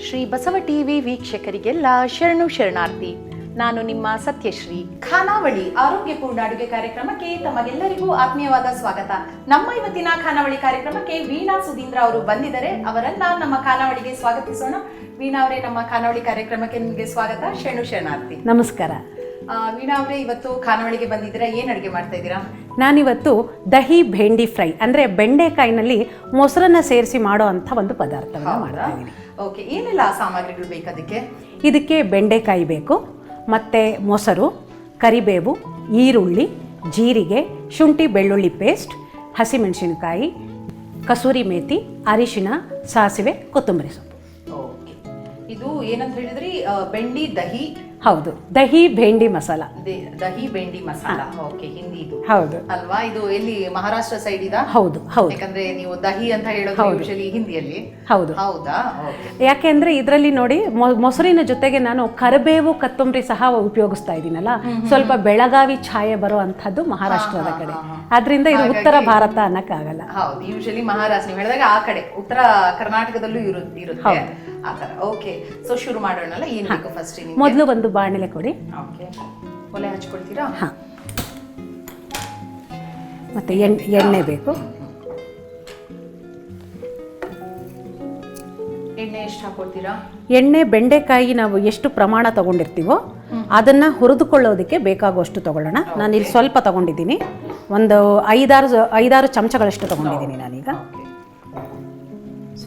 Shri Basava TV ವೀಕ್ಷಕರಿಗೆಲ್ಲ ಶರಣು ಶರಣಾರ್ಥಿ. ನಾನು ನಿಮ್ಮ ಸತ್ಯಶ್ರೀ. ಖಾನಾವಳಿ ಆರೋಗ್ಯಪೂರ್ಣ ಅಡುಗೆ ಕಾರ್ಯಕ್ರಮಕ್ಕೆ ತಮಗೆಲ್ಲರಿಗೂ ಆತ್ಮೀಯವಾದ ಸ್ವಾಗತ. ನಮ್ಮ ಇವತ್ತಿನ ಖಾನಾವಳಿ ಕಾರ್ಯಕ್ರಮಕ್ಕೆ ವೀಣಾ ಸುಧೀಂದ್ರ ಅವರು ಬಂದಿದ್ದಾರೆ. ಅವರನ್ನ ನಮ್ಮ ಖಾನಾವಳಿಗೆ ಸ್ವಾಗತಿಸೋಣ. ವೀಣಾ ಅವರೇ ನಮ್ಮ ಖಾನಾವಳಿ ಕಾರ್ಯಕ್ರಮಕ್ಕೆ ನಿಮಗೆ ಸ್ವಾಗತ. ಶರಣು ಶರಣಾರ್ಥಿ. ನಮಸ್ಕಾರ. ವೀಣಾ ಅವರೇ ಇವತ್ತು ಖಾನಾವಳಿಗೆ ಬಂದಿದ್ದೀರಾ? ಏನು ಅಡುಗೆ ಮಾಡ್ತಾ ಇದ್ದೀರಾ? ನಾನಿವತ್ತು ದಹಿ ಭೇಂಡಿ ಫ್ರೈ ಅಂದರೆ ಬೆಂಡೆಕಾಯಿನಲ್ಲಿ ಮೊಸರನ್ನ ಸೇರಿಸಿ ಮಾಡೋ ಅಂಥ ಒಂದು ಪದಾರ್ಥವನ್ನು ಮಾಡ್ತಾ ಇದ್ದೀನಿ. ಓಕೆ ಏನೆಲ್ಲ ಸಾಮಗ್ರಿಗಳು ಬೇಕು ಅದಕ್ಕೆ? ಇದಕ್ಕೆ ಬೆಂಡೆಕಾಯಿ ಬೇಕು ಮತ್ತು ಮೊಸರು ಕರಿಬೇವು ಈರುಳ್ಳಿ ಜೀರಿಗೆ ಶುಂಠಿ ಬೆಳ್ಳುಳ್ಳಿ ಪೇಸ್ಟ್ ಹಸಿಮೆಣಸಿನಕಾಯಿ ಕಸೂರಿ ಮೇತಿ ಅರಿಶಿಣ ಸಾಸಿವೆ ಕೊತ್ತಂಬರಿ ಸೊಪ್ಪು. ಓಕೆ ಇದು ಏನಂತ ಹೇಳಿದ್ರಿ? ಬೆಂಡಿ ದಹಿ ಹೌದು ದಹಿ ಭೇಂಡಿ ಮಸಾಲ. ದಹಿ ಬೆಂಡಿ ಮಸಾಲ. ಓಕೆ ಹಿಂದಿ ಇದು. ಹೌದು. ಅಲ್ವಾ? ಇದು ಎಲ್ಲಿ ಮಹಾರಾಷ್ಟ್ರ ಸೈಡ್ ಇದ? ಹೌದು ಹೌದು. ಯಾಕಂದ್ರೆ ನೀವು ದಹಿ ಅಂತ ಹೇಳೋದು ಯೂಶಲಿ ಹಿಂದಿಯಲ್ಲಿ. ಹೌದು. ಹೌದಾ? ಓಕೆ. ಯಾಕೆಂದ್ರೆ ಇದರಲ್ಲಿ ನೋಡಿ ಮೊಸರಿನ ಜೊತೆಗೆ ನಾನು ಕರಿಬೇವು ಕೊತ್ತಂಬರಿ ಸಹ ಉಪಯೋಗಿಸ್ತಾ ಇದ್ದೀನಲ್ಲ. ಸ್ವಲ್ಪ ಬೆಳಗಾವಿ ಛಾಯೆ ಬರೋ ಅಂಥದ್ದು ಮಹಾರಾಷ್ಟ್ರದ ಕಡೆ. ಆದ್ರಿಂದ ಇದು ಉತ್ತರ ಭಾರತ ಅನ್ನಕ್ಕಾಗಲ್ಲ. ಹೌದು ಯೂಶಲಿ ಮಹಾರಾಷ್ಟ್ರ ನೀವು ಹೇಳಿದಾಗ ಆ ಕಡೆ ಉತ್ತರ ಕರ್ನಾಟಕದಲ್ಲೂ ಇರು ಇರುತ್ತೆ. ಆ ಓಕೆ ಸೊ ಶುರು ಮಾಡೋಣಲ್ಲ? ಏನ್ ಬೇಕು ಫಸ್ಟ್ ಮೊದಲು ಒಂದು ಬಾಣಲೆ ಕೊಡಿ. ಓಕೆ ಒಲೆ ಹಚ್ಕೊಳ್ತೀರಾ? ಹಾಂ. ಮತ್ತೆ ಎಣ್ಣೆ ಎಣ್ಣೆ ಬೇಕು. ಎಣ್ಣೆ ಎಷ್ಟು ಹಾಕೊಳ್ತೀರಾ? ಎಣ್ಣೆ ಬೆಂಡೆಕಾಯಿ ನಾವು ಎಷ್ಟು ಪ್ರಮಾಣ ತಗೊಂಡಿರ್ತೀವೋ ಅದನ್ನ ಹುರಿದುಕೊಳ್ಳೋದಕ್ಕೆ ಬೇಕಾಗುವಷ್ಟು ತಗೊಳ್ಳೋಣ. ನಾನು ಇಲ್ಲಿ ಸ್ವಲ್ಪ ತಗೊಂಡಿದ್ದೀನಿ. ಒಂದು ಐದಾರು ಐದಾರು ಚಮಚಗಳಷ್ಟು ತಗೊಂಡಿದ್ದೀನಿ ನಾನೀಗ.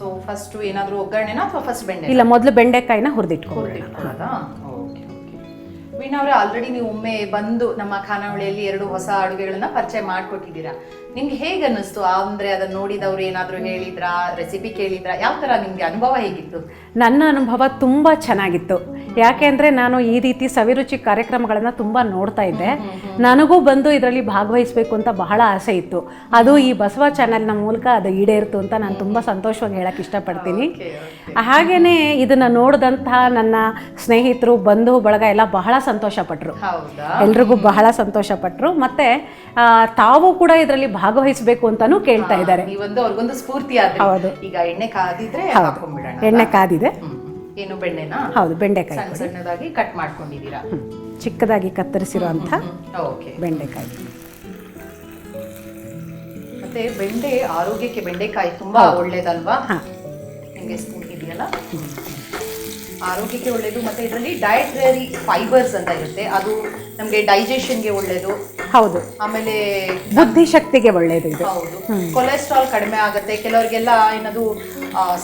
ಸೊ ಫಸ್ಟ್ ಏನಾದರೂ ಒಗ್ಗರಣೆನ ಅಥವಾ ಫಸ್ಟ್ ಬೆಂಡೆ ಇಲ್ಲ ಮೊದಲು ಬೆಂಡೆಕಾಯಿನ ಹುರಿದಿಟ್ಕೊಳ್ಳೋಣ ಇಟ್ಕೊಳ್ಳೋದಾ ಓಕೆ ಓಕೆ. ವೀಣಾ ಅವರೇ ಆಲ್ರೆಡಿ ನೀವು ಒಮ್ಮೆ ಬಂದು ನಮ್ಮ ಖಾನಾವಳಿಯಲ್ಲಿ ಎರಡು ಹೊಸ ಅಡುಗೆಗಳನ್ನ ಪರಿಚಯ ಮಾಡಿಕೊಟ್ಟಿದ್ದೀರಾ. ನಿಮ್ಗೆ ಹೇಗೆ ಅನ್ನಿಸ್ತು? ಅಂದ್ರೆ ಅದನ್ನ ನೋಡಿದವ್ರು ಏನಾದ್ರು ಹೇಳಿದ್ರಾ? ರೆಸಿಪಿ ಕೇಳಿದ್ರಾ? ಯಾವ ತರ ನಿಮಗೆ ಅನುಭವ ಹೇಗಿತ್ತು? ನನ್ನ ಅನುಭವ ತುಂಬ ಚೆನ್ನಾಗಿತ್ತು. ಯಾಕೆ ಅಂದರೆ ನಾನು ಈ ರೀತಿ ಸವಿರುಚಿ ಕಾರ್ಯಕ್ರಮಗಳನ್ನು ತುಂಬ ನೋಡ್ತಾ ಇದ್ದೆ. ನನಗೂ ಬಂದು ಇದರಲ್ಲಿ ಭಾಗವಹಿಸಬೇಕು ಅಂತ ಬಹಳ ಆಸೆ ಇತ್ತು. ಅದು ಈ ಬಸವ ಚಾನೆಲ್ನ ಮೂಲಕ ಅದು ಈಡೇರಿತು ಅಂತ ನಾನು ತುಂಬ ಸಂತೋಷವಾಗಿ ಹೇಳಕ್ಕೆ ಇಷ್ಟಪಡ್ತೀನಿ. ಹಾಗೆಯೇ ಇದನ್ನು ನೋಡಿದಂತಹ ನನ್ನ ಸ್ನೇಹಿತರು ಬಂಧು ಬಳಗ ಎಲ್ಲ ಬಹಳ ಸಂತೋಷಪಟ್ಟರು ಎಲ್ರಿಗೂ ಬಹಳ ಸಂತೋಷಪಟ್ಟರು ಮತ್ತು ತಾವು ಕೂಡ ಇದರಲ್ಲಿ ಭಾಗವಹಿಸಬೇಕು ಅಂತಾನು ಕೇಳ್ತಾ ಇದ್ದಾರೆ. ಒಂದು ಅವ್ರಿಗೊಂದು ಸ್ಫೂರ್ತಿ ಹೌದು. ಈಗ ಎಣ್ಣೆ ಕಾದಿದ್ರೆ ಹಾಕೊಂಡ್ಬಿಡೋಣ ಎಣ್ಣೆ ಕಾದಿದೆ. ಏನು ಬೆಣ್ಣೆನಾ? ಹೌದು ಬೆಂಡೆಕಾಯಿ ಸಣ್ಣ ಸಣ್ಣದಾಗಿ ಕಟ್ ಮಾಡ್ಕೊಂಡಿದ್ದೀರಾ? ಚಿಕ್ಕದಾಗಿ ಕತ್ತರಿಸಿರುವಂಥ ಓಕೆ. ಬೆಂಡೆಕಾಯಿ. ಮತ್ತೆ ಬೆಂಡೆ ಆರೋಗ್ಯಕ್ಕೆ ಬೆಂಡೆಕಾಯಿ ತುಂಬಾ ಒಳ್ಳೇದಲ್ವಾ? ನಿಮಗೆ ಸ್ಪೂನ್ ಇದೆಯಲ್ಲ? ಆರೋಗ್ಯಕ್ಕೆ ಒಳ್ಳೆಯದು ಮತ್ತೆ ಇದರಲ್ಲಿ ಡಯಟ್ರಿ ಫೈಬರ್ಸ್ ಅಂತ ಇರುತ್ತೆ. ಅದು ನಮಗೆ ಡೈಜೆಷನ್ಗೆ ಒಳ್ಳೆಯದು ಹೌದು. ಆಮೇಲೆ ಬುದ್ಧಿಶಕ್ತಿಗೆ ಒಳ್ಳೆಯದು ಇದು. ಹೌದು. ಕೊಲೆಸ್ಟ್ರಾಲ್ ಕಡಿಮೆ ಆಗುತ್ತೆ. ಕೆಲವರಿಗೆಲ್ಲ ಏನದು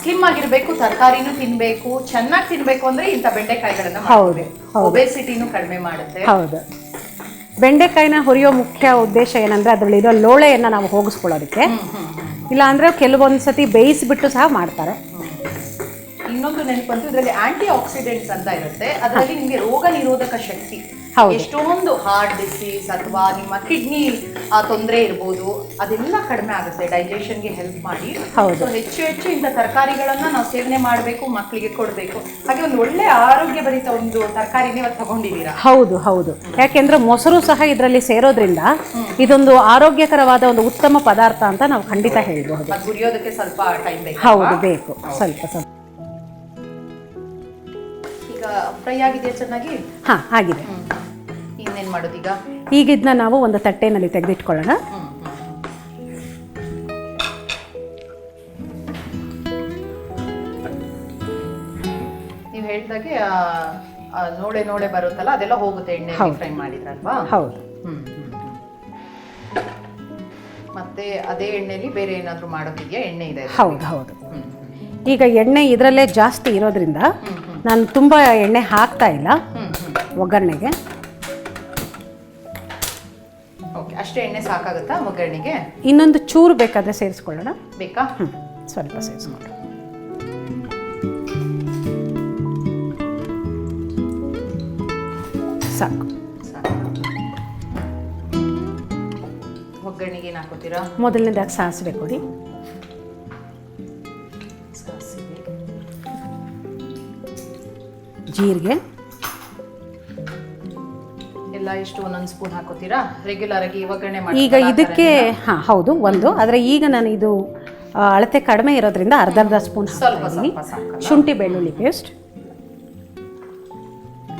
ಸ್ಲಿಮ್ ಆಗಿರಬೇಕು ತರಕಾರಿನೂ ತಿನ್ಬೇಕು ಚೆನ್ನಾಗಿ ತಿನ್ಬೇಕು ಅಂದ್ರೆ ಇಂಥ ಬೆಂಡೆಕಾಯಿಗಳನ್ನ ಹೌದು ಒಬೆಸಿಟಿನೂ ಕಡಿಮೆ ಮಾಡುತ್ತೆ. ಹೌದು. ಬೆಂಡೆಕಾಯಿನ ಹೊರಿಯೋ ಮುಖ್ಯ ಉದ್ದೇಶ ಏನಂದ್ರೆ ಅದರಲ್ಲಿರೋ ಲೋಳೆಯನ್ನು ನಾವು ಹೋಗಿಸ್ಕೊಳ್ಳೋದಕ್ಕೆ. ಇಲ್ಲಾಂದ್ರೆ ಕೆಲವೊಂದು ಸತಿ ಬೇಯಿಸಿಬಿಟ್ಟು ಸಹ ಮಾಡ್ತಾರೆ. ಇನ್ನೊಂದು ನೆನಪಂತೂ ಇದರಲ್ಲಿ ಆಂಟಿ ಆಕ್ಸಿಡೆಂಟ್ಸ್ ಅಂತ ಇರುತ್ತೆ. ಅದರಲ್ಲಿ ನಿಮಗೆ ರೋಗ ನಿರೋಧಕ ಶಕ್ತಿ. ಎಷ್ಟೊಂದು ಹಾರ್ಟ್ ಡಿಸೀಸ್ ಅಥವಾ ನಿಮ್ಮ ಕಿಡ್ನಿ ತೊಂದರೆ ಇರ್ಬೋದು ಅದೆಲ್ಲ ಕಡಿಮೆ ಆಗುತ್ತೆ. ಡೈಜೆಷನ್ಗೆ ಹೆಲ್ಪ್ ಮಾಡಿ. ಹೌದು. So, ಹೆಚ್ಚು ಹೆಚ್ಚು ಇಂಥ ತರಕಾರಿಗಳನ್ನ ನಾವು ಸೇವನೆ ಮಾಡಬೇಕು ಮಕ್ಕಳಿಗೆ ಕೊಡಬೇಕು. ಹಾಗೆ ಒಂದು ಒಳ್ಳೆ ಆರೋಗ್ಯ ಭರಿತ ಒಂದು ತರಕಾರಿನೇ ಇವತ್ತು ತಗೊಂಡಿದ್ದೀರಾ? ಹೌದು ಹೌದು. ಯಾಕೆಂದ್ರೆ ಮೊಸರು ಸಹ ಇದರಲ್ಲಿ ಸೇರೋದ್ರಿಂದ ಇದೊಂದು ಆರೋಗ್ಯಕರವಾದ ಒಂದು ಉತ್ತಮ ಪದಾರ್ಥ ಅಂತ ನಾವು ಖಂಡಿತ ಹೇಳಬಹುದು. ಗುರಿಯೋದಕ್ಕೆ ಸ್ವಲ್ಪ ಟೈಮ್ ಬೇಕು ಹೌದು ಬೇಕು. ಸ್ವಲ್ಪ ಸ್ವಲ್ಪ. ಫ್ರೈ ಆಗಿದೆಯಾ ಚೆನ್ನಾಗಿ? ಹಾ ಆಗಿದೆ. ಇನ್ನೇನು ಇನ್ನೇನ್ ಮಾಡೋದೀಗ ಈಗ? ಇದನ್ನ ನಾವು ಒಂದು ತಟ್ಟೆನಲ್ಲಿ ತೆಗೆದಿಟ್ಕೊಳ್ಳೋಣ. ನೀವು ಹೇಳಿದಾಗೆ ನೋಡೆ ನೋಡೆ ಬರುತ್ತಲ್ಲ ಅದೆಲ್ಲ ಹೋಗುತ್ತೆ ಎಣ್ಣೆ ಫ್ರೈ ಮಾಡಿದ್ರಲ್ವಾ? ಹೌದು. ಮತ್ತೆ ಅದೇ ಎಣ್ಣೆಲಿ ಬೇರೆ ಏನಾದರೂ ಮಾಡೋದಿದೆಯಾ? ಎಣ್ಣೆ ಇದೆ ಹೌದು ಹೌದು. ಈಗ ಎಣ್ಣೆ ಇದರಲ್ಲೇ ಜಾಸ್ತಿ ಇರೋದ್ರಿಂದ ನಾನು ತುಂಬ ಎಣ್ಣೆ ಹಾಕ್ತಾ ಇಲ್ಲ. ಒಗ್ಗರಣೆಗೆ. ಓಕೆ ಅಷ್ಟೇ ಎಣ್ಣೆ ಸಾಕಾಗುತ್ತಾ ಒಗ್ಗರಣೆಗೆ? ಇನ್ನೊಂದು ಚೂರು ಬೇಕಾದರೆ ಸೇರಿಸ್ಕೊಳ್ಳೋಣ. ಬೇಕಾ? ಹ್ಞೂ ಸ್ವಲ್ಪ ಸೇರಿಸ್ಕೊಳ್ಳೋಣ. ಸಾಕು. ಸಾಕು. ಒಗ್ಗರಣೆಗೆ ಏನು ಹಾಕೋತೀರಾ ಮೊದಲನೇದಾಗಿ ಸಾಸಿವೆ ಕೊಡಿ. ಜೀರಿಗೆ. ಎಲ್ಲ ಇಷ್ಟು ಒಂದೊಂದು ಸ್ಪೂನ್ ಹಾಕೋತೀರಾ? ರೆಗ್ಯುಲರ್ ಆಗಿ ಒಗ್ಗರಣೆ ಮಾಡಿ ಈಗ ಇದಕ್ಕೆ ಹಾಂ ಹೌದು ಒಂದು. ಆದರೆ ಈಗ ನಾನು ಇದು ಅಳತೆ ಕಡಿಮೆ ಇರೋದ್ರಿಂದ ಅರ್ಧ ಅರ್ಧ ಸ್ಪೂನ್ ಸಾಕಲ್ಲ ಶುಂಠಿ ಬೆಳ್ಳುಳ್ಳಿ ಪೇಸ್ಟ್.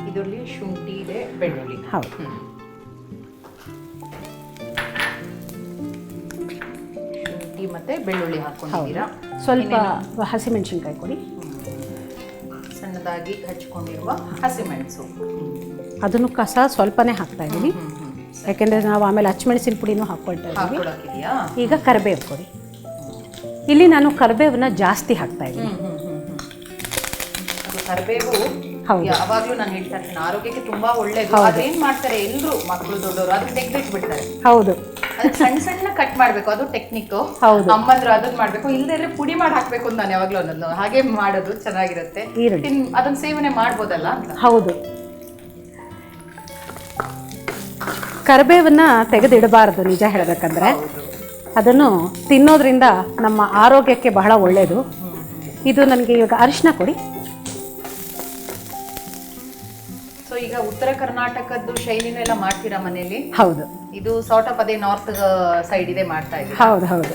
ಇದರಲ್ಲಿ ಶುಂಠಿ ಇದೆ ಬೆಳ್ಳುಳ್ಳಿ. ಹೌದು. ಶುಂಠಿ ಮತ್ತೆ ಬೆಳ್ಳುಳ್ಳಿ ಹಾಕೊಂಡಿದ್ದೀರಾ? ಸ್ವಲ್ಪ ಹಸಿಮೆಣಸಿನ್ಕಾಯಿ ಕೊಡಿ. ಸಣ್ಣದಾಗಿ ಹಚ್ಕೊಂಡಿರುವ ಹಸಿಮೆಣಸು. ಅದನ್ನು ಕಸ ಸ್ವಲ್ಪನೇ ಹಾಕ್ತಾ ಇದ್ದೀವಿ ಯಾಕೆಂದರೆ ನಾವು ಆಮೇಲೆ ಹಚ್ಮೆಣಸಿನ ಪುಡಿನೂ ಹಾಕ್ಕೊಳ್ತಾ ಇದ್ದೀವಿ. ಈಗ ಕರಿಬೇವು ಕೊಡಿ ಇಲ್ಲಿ ನಾನು ಕರಿಬೇವನ್ನ ಜಾಸ್ತಿ ಹಾಕ್ತಾ ಇದ್ದೀನಿ. ಕರಿಬೇವು. ಯಾವಾಗ್ಲೂ ನಾನು ಹೇಳ್ತಾ ಇರ್ತೀನಿ ಆರೋಗ್ಯಕ್ಕೆ ತುಂಬಾ ಒಳ್ಳೇದು. ಅದೇನ್ ಮಾಡ್ತಾರೆ ಎಲ್ಲರೂ ಮಕ್ಕಳು ದೊಡ್ಡವರು ಅದನ್ನ ತೆಗ್ದಿಟ್ಟು ಬಿಡ್ತಾರೆ ಹೌದು. ಅದನ್ನ ಸಣ್ಣ ಸಣ್ಣ ಕಟ್ ಮಾಡ್ಬೇಕು ಅದು ಟೆಕ್ನಿಕ್ ಹೌದು. ಅಮ್ಮಂದ್ರು ಅದನ್ನ ಮಾಡ್ಬೇಕು ಇಲ್ದೇ ಪುಡಿ ಮಾಡಿ ಹಾಕ್ಬೇಕು ಅಂತ ನಾನು ಯಾವಾಗ್ಲೂ ಅನ್ನೋದು. ಹಾಗೆ ಮಾಡೋದು ಚೆನ್ನಾಗಿರುತ್ತೆ. ತಿನ್ ಅದನ್ನ ಸೇವನೆ ಮಾಡ್ಬೋದಲ್ಲ ಅಂತ. ಹೌದು. ಕರಿಬೇವನ್ನ ತೆಗೆದಿಡಬಾರದು ನಿಜ ಹೇಳಬೇಕಂದ್ರೆ. ಅದನ್ನು ತಿನ್ನೋದ್ರಿಂದ ನಮ್ಮ ಆರೋಗ್ಯಕ್ಕೆ ಬಹಳ ಒಳ್ಳೆಯದು ಇದು ನನಗೆ ಇವಾಗ ಅರಿಶಿನ ಕೊಡಿ. ಈಗ ಉತ್ತರ ಕರ್ನಾಟಕದ್ದು ಶೈಲಿನೂ ಎಲ್ಲ ಮಾಡ್ತೀರಾ ಮನೆಯಲ್ಲಿ? ಹೌದು. ಇದು ಸಾರ್ಟ್ ಆಫ್ ಅದೇ ನಾರ್ತ್ ಸೈಡ್ ಇದೆ ಮಾಡ್ತಾ ಇದೆ ಹೌದು ಹೌದು.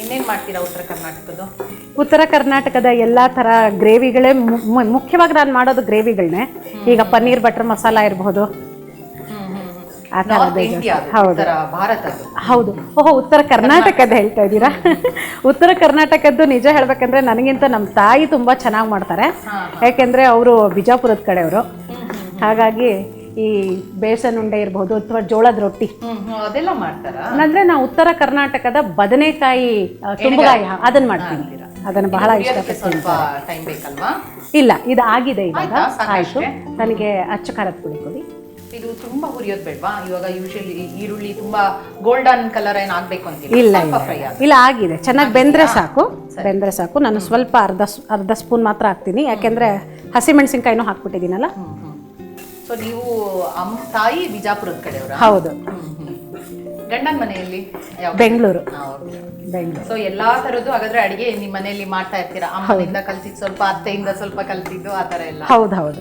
ಇನ್ನೇನು ಮಾಡ್ತೀರಾ ಉತ್ತರ ಕರ್ನಾಟಕದ್ದು? ಉತ್ತರ ಕರ್ನಾಟಕದ ಎಲ್ಲ ಥರ ಗ್ರೇವಿಗಳೇ ಮು- ಮು- ಮುಖ್ಯವಾಗಿ ನಾನು ಮಾಡೋದು ಗ್ರೇವಿಗಳನ್ನೇ ಈಗ ಪನ್ನೀರ್ ಬಟರ್ ಮಸಾಲ ಇರಬಹುದು ಆ ನಾರ್ತ್ ಥರದ್ದು ಇಂಡಿಯಾ ಹೌದು. ಉತ್ತರ ಭಾರತದ್ದು ಹೌದು. ಓಹೋ ಉತ್ತರ ಕರ್ನಾಟಕದ ಹೇಳ್ತಾ ಇದ್ದೀರಾ? ಉತ್ತರ ಕರ್ನಾಟಕದ್ದು ನಿಜ ಹೇಳ್ಬೇಕಂದ್ರೆ ನನಗಿಂತ ನಮ್ಮ ತಾಯಿ ತುಂಬ ಚೆನ್ನಾಗಿ ಮಾಡ್ತಾರೆ. ಯಾಕೆಂದ್ರೆ ಯಾಕೆಂದರೆ ಅವರು ಬಿಜಾಪುರದ ಕಡೆಯವರು. ಹಾಗಾಗಿ ಈ ಬೇಸನ್ ಉಂಡೆ ಇರಬಹುದು ಅಥವಾ ಜೋಳದ ರೊಟ್ಟಿ. ಅದೆಲ್ಲ ಮಾಡ್ತಾರಾ? ಅಂದ್ರೆ ನಾವು ಉತ್ತರ ಕರ್ನಾಟಕದ ಬದನೆಕಾಯಿ ತುಂಬಗಾಯಿ ಅದನ್ನ ಮಾಡ್ತೀನಿ. ಅದನ್ನು ಬಹಳ ಇಷ್ಟಪಡ್ತೀನಿ ಇಲ್ಲ ಇದು ಆಗಿದೆ ಇವಾಗ. ಆಯ್ತಾ? ನನಗೆ ಅಚ್ಚ ಖಾರದ ಪುಡಿ ಕೊಡಿ. ಇದು ತುಂಬಾ ಹುರಿಯೋದ್ ಬೇಡ್ವಾ? ಇವಾಗ ಯೂಶಲಿ ಈರುಳ್ಳಿ ತುಂಬಾ ಗೋಲ್ಡನ್ ಕಲರ್ ಏನ್ ಆಗ್ಬೇಕು ಅಂತ ಇಲ್ಲ ಇಲ್ಲ ಆಗಿದೆ. ಚೆನ್ನಾಗಿ ಬೆಂದ್ರೆ ಸಾಕು. ಬೆಂದ್ರೆ ಸಾಕು. ನಾನು ಸ್ವಲ್ಪ ಅರ್ಧ ಅರ್ಧ ಸ್ಪೂನ್ ಮಾತ್ರ ಹಾಕ್ತೀನಿ. ಯಾಕೆಂದ್ರೆ ಹಸಿಮೆಣಸಿನ್ಕಾಯಿನೂ ಹಾಕ್ಬಿಟ್ಟಿದ್ದೀನಲ್ಲ? ಸೊ ನೀವು ಅಮ್ಮ ತಾಯಿ ಬಿಜಾಪುರದ ಕಡೆಯವರ? ಹೌದು. ಗಂಡನ ಮನೆಯಲ್ಲಿ ಯಾವ ಬೆಂಗಳೂರು. ಬೆಂಗಳೂರು. ಸೊ ಎಲ್ಲಾ ತರದ್ದು ಹಾಗಾದ್ರೆ ಅಡಿಗೆ ನಿಮ್ ಮನೆಯಲ್ಲಿ ಮಾಡ್ತಾ ಇರ್ತೀರಾ? ಅಮ್ಮನಿಂದ ಕಲ್ತಿದ್ದು ಸ್ವಲ್ಪ ಅತ್ತೆಯಿಂದ ಸ್ವಲ್ಪ ಕಲ್ತಿದ್ದು ಆ ತರ ಎಲ್ಲ? ಹೌದು ಹೌದು.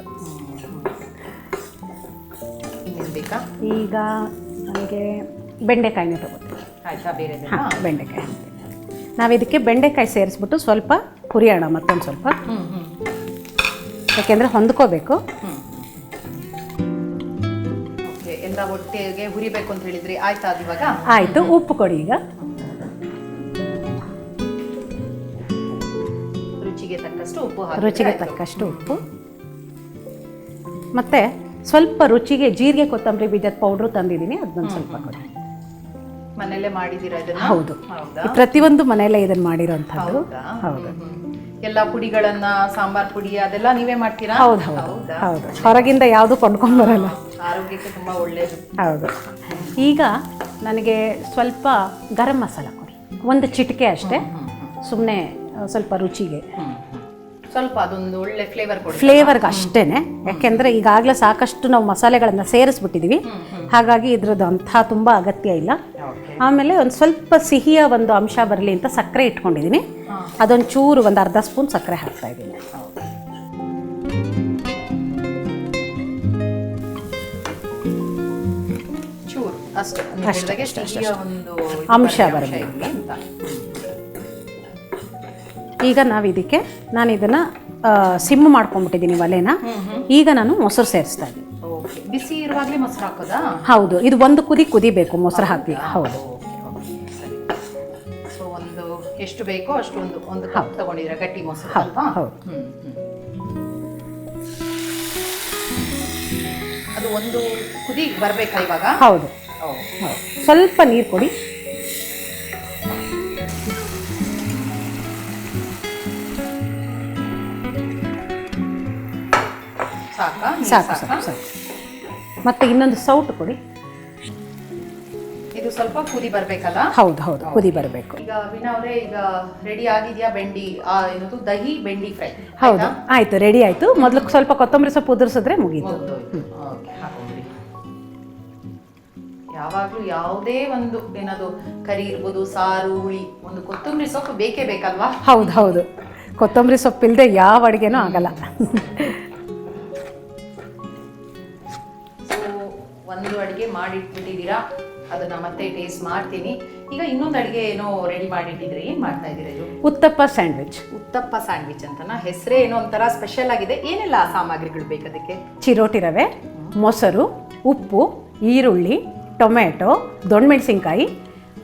ಇನ್ನೇನ್ ಬೇಕಾ? ಈಗ ನನಗೆ ಬೆಂಡೆಕಾಯಿನೇ ತಗೋತೀವಿ. ಆಯ್ತಾ ಬೇರೆ ಹಾಂ ಬೆಂಡೆಕಾಯಿ. ನಾವು ಇದಕ್ಕೆ ಬೆಂಡೆಕಾಯಿ ಸೇರಿಸ್ಬಿಟ್ಟು ಸ್ವಲ್ಪ ಹುರಿಯೋಣ ಮತ್ತೊಂದು ಸ್ವಲ್ಪ. ಹ್ಮ್ ಹ್ಮ್. ಯಾಕೆಂದರೆ ಹೊಂದ್ಕೋಬೇಕು. ಹ್ಮ್. ಎಲ್ಲ ಒಟ್ಟಿಗೆ ಹುರಿಬೇಕು ಅಂತ ಹೇಳಿದ್ರಿ. ಆಯ್ತಾ ಅದು ಇವಾಗ? ಆಯ್ತು ಉಪ್ಪು ಕೊಡಿ ಈಗ. ರುಚಿಗೆ ತಕ್ಕಷ್ಟು ಉಪ್ಪು ಹಾಕಿ ರುಚಿಗೆ ತಕ್ಕಷ್ಟು ಉಪ್ಪು. ಮತ್ತೆ ಸ್ವಲ್ಪ ರುಚಿಗೆ ಜೀರಿಗೆ ಕೊತ್ತಂಬರಿ ಬೀಜದ ಪೌಡ್ರು ತಂದಿದ್ದೀನಿ ಅದನ್ನ ಸ್ವಲ್ಪ ಕೊಡಿ. ಮನೆಯಲ್ಲೇ ಮಾಡಿದೀರಾ ಇದನ್ನ? ಹೌದು. ಹೌದಾ? ಈ ಪ್ರತಿಯೊಂದು ಮನೆಯಲ್ಲೇ ಇದನ್ನ ಮಾಡಿರೋಂಥದ್ದು. ಹೌದಾ. ಎಲ್ಲ ಪುಡಿಗಳನ್ನ ಸಾಂಬಾರ್ ಪುಡಿ ಅದೆಲ್ಲ ನೀವೇ ಮಾಡ್ತೀರಾ? ಹೌದು ಹೌದು. ಹೌದಾ? ಹೊರಗಿಂದ ಯಾವುದು ಕೊಂಡ್ಕೊಂಬರಲ್ಲ ಆರೋಗ್ಯಕ್ಕೆ ತುಂಬಾ ಒಳ್ಳೆಯದು ಹೌದು. ಈಗ ನನಗೆ ಸ್ವಲ್ಪ ಗರಂ ಮಸಾಲ ಕೊಡಿ. ಒಂದು ಚಿಟಿಕೆ ಅಷ್ಟೇ. ಸುಮ್ಮನೆ ಸ್ವಲ್ಪ ರುಚಿಗೆ. ಸ್ವಲ್ಪ ಅದೊಂದು ಒಳ್ಳೆ ಫ್ಲೇವರ್ ಕೊಡಿ. ಫ್ಲೇವರ್ಗೆ ಅಷ್ಟೇ ಯಾಕೆಂದರೆ ಈಗಾಗಲೇ ಸಾಕಷ್ಟು ನಾವು ಮಸಾಲೆಗಳನ್ನು ಸೇರಿಸ್ಬಿಟ್ಟಿದ್ದೀವಿ ಹಾಗಾಗಿ ಇದ್ರದ್ದು ಅಂಥ ತುಂಬ ಅಗತ್ಯ ಇಲ್ಲ. ಆಮೇಲೆ ಒಂದು ಸ್ವಲ್ಪ ಸಿಹಿಯ ಒಂದು ಅಂಶ ಬರಲಿ ಅಂತ ಸಕ್ಕರೆ ಇಟ್ಕೊಂಡಿದ್ದೀನಿ ಅದೊಂದು ಚೂರು ಒಂದು ಅರ್ಧ ಸ್ಪೂನ್ ಸಕ್ಕರೆ ಹಾಕ್ತಾ ಇದ್ದೀನಿ. ಅಷ್ಟೇ. ಹೇಳಿದಾಗೆ ಒಂದು ಅಂಶ. ಅಂತ. ಈಗ ನಾವು ಇದಕ್ಕೆ ನಾನು ಇದನ್ನು ಸಿಮ್ ಮಾಡ್ಕೊಂಡ್ಬಿಟ್ಟಿದ್ದೀನಿ ಒಲೆನ. ಈಗ ನಾನು ಮೊಸರು ಸೇರಿಸ್ತಾ ಇದ್ದೀನಿ. ಬಿಸಿ ಇರುವಾಗಲೇ ಮೊಸರು ಹಾಕೋದಾ? ಹೌದು ಇದು ಒಂದು ಕುದಿ ಕುದಿಬೇಕು ಮೊಸರು ಹಾಕಿ ಹೌದು. ಸೊ ಒಂದು ಎಷ್ಟು ಬೇಕೋ ಅಷ್ಟು ಒಂದು ಒಂದು ಕಪ್ ತಗೊಂಡಿರ ಗಟ್ಟಿ ಮೊಸರು ಅಲ್ವಾ? ಹೌದು. ಅದು ಒಂದು ಕುದಿ ಬರಬೇಕಾ ಇವಾಗ? ಹೌದು. ಸ್ವಲ್ಪ ನೀರು ಕೊಡಿ. ಸಾಕಾ? ಸಾಕು ಸಾಕಾ? ಮತ್ತು ಇನ್ನೊಂದು ಸೌಟ್ ಕೊಡಿ. ಇದು ಸ್ವಲ್ಪ ಕುದಿ ಬರಬೇಕಲ್ಲ? ಹೌದು ಹೌದು ಕುದಿ ಬರಬೇಕು. ಈಗ ವಿನಾ ಅವರೇ ಈಗ ರೆಡಿ ಆಗಿದೆಯಾ ಬೆಂಡಿ? ಏನದು ದಹಿ ಬೆಂಡಿ ಫ್ರೈ ಹೌದು ಆಯ್ತು? ರೆಡಿ ಆಯ್ತು. ಮೊದಲು ಸ್ವಲ್ಪ ಕೊತ್ತಂಬರಿ ಸೊಪ್ಪು ಉದುರಿಸಿದ್ರೆ ಮುಗೀತು. ಯಾವಾಗ್ಲೂ ಯಾವುದೇ ಒಂದು ಏನದು ಕರಿ ಇರ್ಬೋದು ಸಾರು ಹುಳಿ ಒಂದು ಕೊತ್ತಂಬರಿ ಸೊಪ್ಪು ಬೇಕೇ ಬೇಕಲ್ವಾ? ಹೌದು ಹೌದು ಕೊತ್ತಂಬರಿ ಸೊಪ್ಪಿಲ್ಲದೆ ಯಾವ ಅಡುಗೆನೂ ಆಗಲ್ಲ. ಸೊ ಒಂದು ಅಡುಗೆ ಮಾಡಿಟ್ಬಿಟ್ಟಿದ್ದೀರಾ? ಅದನ್ನ ಮತ್ತೆ ಟೇಸ್ಟ್ ಮಾಡ್ತೀನಿ. ಈಗ ಇನ್ನೊಂದು ಅಡುಗೆ ಏನೋ ರೆಡಿ ಮಾಡಿಟ್ಟಿದ್ರೆ ಏನು ಮಾಡ್ತಾ ಇದ್ದೀರಾ ಇದು? ಉತ್ತಪ್ಪ ಸ್ಯಾಂಡ್ವಿಚ್ ಉತ್ತಪ್ಪ ಸ್ಯಾಂಡ್ವಿಚ್ ಅಂತನ? ಹೆಸರೇ ಏನೋ ಒಂಥರ ಸ್ಪೆಷಲ್ ಆಗಿದೆ. ಏನೆಲ್ಲ ಸಾಮಗ್ರಿಗಳು ಬೇಕು ಅದಕ್ಕೆ? ಚಿರೋಟಿ ರವೆ ಮೊಸರು ಉಪ್ಪು ಈರುಳ್ಳಿ ಟೊಮೆಟೊ ದೊಣ್ಣಮೆಣಸಿನ್ಕಾಯಿ